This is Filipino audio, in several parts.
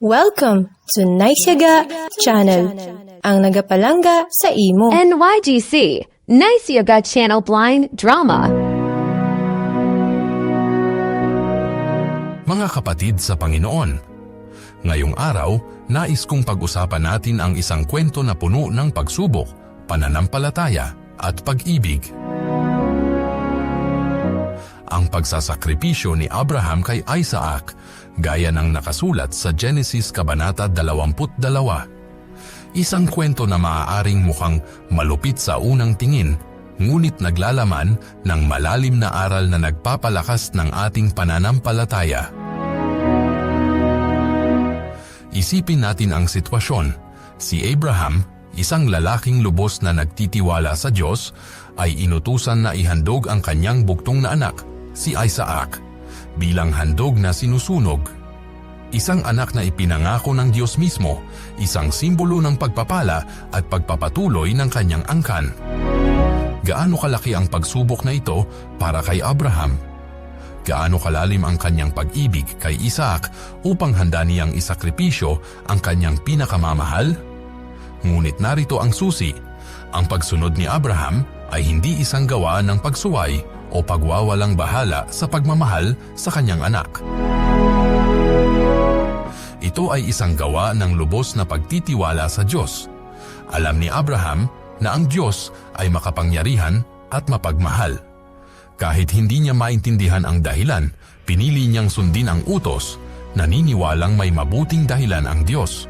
Welcome to Naisyaga Channel, ang nagapalanga sa imo. NYGC, Nice Yoga Channel Blind Drama. Mga kapatid sa Panginoon, ngayong araw, nais kong pag-usapan natin ang isang kwento na puno ng pagsubok, pananampalataya at pag-ibig. Ang pagsasakripisyo ni Abraham kay Isaac, gaya ng nakasulat sa Genesis Kabanata 22. Isang kwento na maaaring mukhang malupit sa unang tingin, ngunit naglalaman ng malalim na aral na nagpapalakas ng ating pananampalataya. Isipin natin ang sitwasyon. Si Abraham, isang lalaking lubos na nagtitiwala sa Diyos, ay inutusan na ihandog ang kanyang buktong na anak, si Isaac, bilang handog na sinusunog. Isang anak na ipinangako ng Diyos mismo, isang simbolo ng pagpapala at pagpapatuloy ng kanyang angkan. Gaano kalaki ang pagsubok na ito para kay Abraham? Gaano kalalim ang kanyang pag-ibig kay Isaac upang handa niyang isakripisyo ang kanyang pinakamamahal? Ngunit narito ang susi. Ang pagsunod ni Abraham ay hindi isang gawa ng pagsuway o pagwawalang bahala sa pagmamahal sa kanyang anak. Ito ay isang gawa ng lubos na pagtitiwala sa Diyos. Alam ni Abraham na ang Diyos ay makapangyarihan at mapagmahal. Kahit hindi niya maintindihan ang dahilan, pinili niyang sundin ang utos, naniniwalang may mabuting dahilan ang Diyos.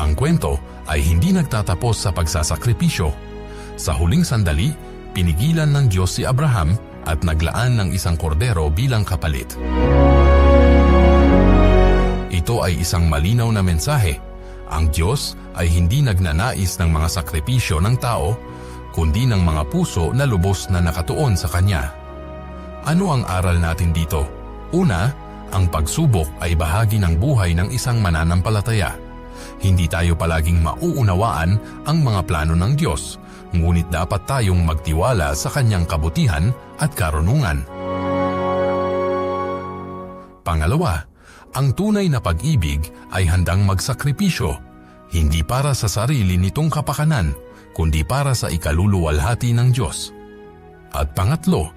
Ang kwento ay hindi nagtatapos sa pagsasakripisyo. Sa huling sandali, pinigilan ng Diyos si Abraham at naglaan ng isang kordero bilang kapalit. Ito ay isang malinaw na mensahe. Ang Diyos ay hindi nagnanais ng mga sakripisyo ng tao, kundi ng mga puso na lubos na nakatuon sa Kanya. Ano ang aral natin dito? Una, ang pagsubok ay bahagi ng buhay ng isang mananampalataya. Hindi tayo palaging mauunawaan ang mga plano ng Diyos, ngunit dapat tayong magtiwala sa Kanyang kabutihan at karunungan. Pangalawa, ang tunay na pag-ibig ay handang magsakripisyo, hindi para sa sarili nitong kapakanan, kundi para sa ikaluluwalhati ng Diyos. At pangatlo,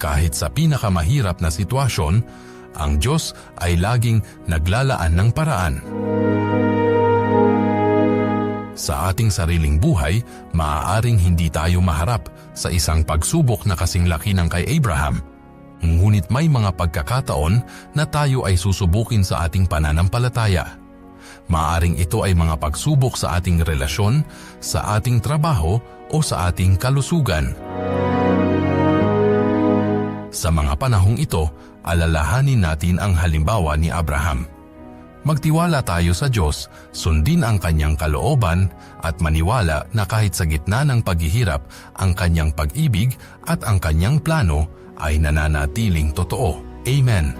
kahit sa pinakamahirap na sitwasyon, ang Diyos ay laging naglalaan ng paraan. Sa ating sariling buhay, maaaring hindi tayo maharap sa isang pagsubok na kasing laki ng kay Abraham. Ngunit may mga pagkakataon na tayo ay susubukin sa ating pananampalataya. Maaring ito ay mga pagsubok sa ating relasyon, sa ating trabaho o sa ating kalusugan. Sa mga panahong ito, alalahanin natin ang halimbawa ni Abraham. Magtiwala tayo sa Diyos, sundin ang kanyang kalooban at maniwala na kahit sa gitna ng paghihirap, ang kanyang pag-ibig at ang kanyang plano ay nananatiling totoo. Amen.